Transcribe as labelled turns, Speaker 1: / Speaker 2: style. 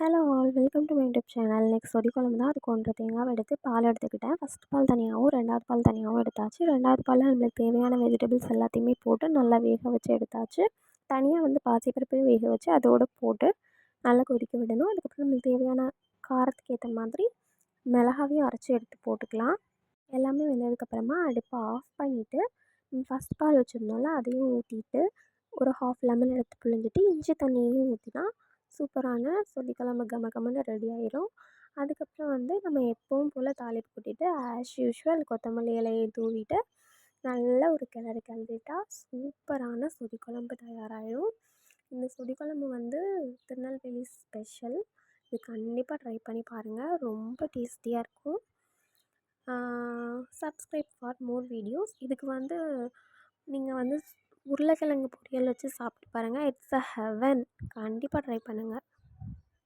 Speaker 1: Hello all welcome to my YouTube channel next சொதி குழம்பு தான். அதுக்கு ஒன்றரை தேங்காய் எடுத்து பால் எடுத்துக்கிட்டேன். ஃபஸ்ட் பால் தனியாகவும் ரெண்டாவது பால் தனியாகவும் எடுத்தாச்சு. ரெண்டாவது பாலில் நம்மளுக்கு தேவையான வெஜிடபிள்ஸ் எல்லாத்தையுமே போட்டு நல்லா வேக வச்சு எடுத்தாச்சு. தனியாக வந்து பாசிப்பருப்பையும் வேக வச்சு அதோடு போட்டு நல்லா கொதிக்க விடணும். அதுக்கப்புறம் நம்மளுக்கு தேவையான காரத்துக்கு ஏற்ற மாதிரி மிளகாவையும் அரைச்சி எடுத்து போட்டுக்கலாம். எல்லாமே வெந்ததுக்கப்புறமா அடுப்பை ஆஃப் பண்ணிவிட்டு ஃபஸ்ட் பால் வச்சுருந்தோம்ல அதையும் ஊற்றிட்டு ஒரு ஹாஃப் லெமன் எடுத்து புழிஞ்சிட்டு இஞ்சி தண்ணியையும் ஊற்றினா சூப்பரான சொதிக்குழம்பு கம கமன்னு ரெடி ஆயிடும் அதுக்கப்புறம் வந்து நம்ம எப்பவும் போல் தாளிப்பு கொட்டிட்டு ஆஸ் யூஷுவல் கொத்தமல்லி இலையை தூவிட்டு நல்லா ஒரு கிளறு கிளறிட்டா சூப்பரான சொதிக்குழம்பு தயாராகிடும் இந்த சொதிக்குழம்பு வந்து திருநெல்வேலி ஸ்பெஷல் இது கண்டிப்பாக ட்ரை பண்ணி பாருங்கள் ரொம்ப டேஸ்டியாக இருக்கும். சப்ஸ்கிரைப் ஃபார் மோர் வீடியோஸ் இதுக்கு வந்து நீங்கள் வந்து உருளைக்கிழங்கு பொரியல் வச்சு சாப்பிட்டு பாருங்கள் இட்ஸ் அ ஹெவன் கண்டிப்பாக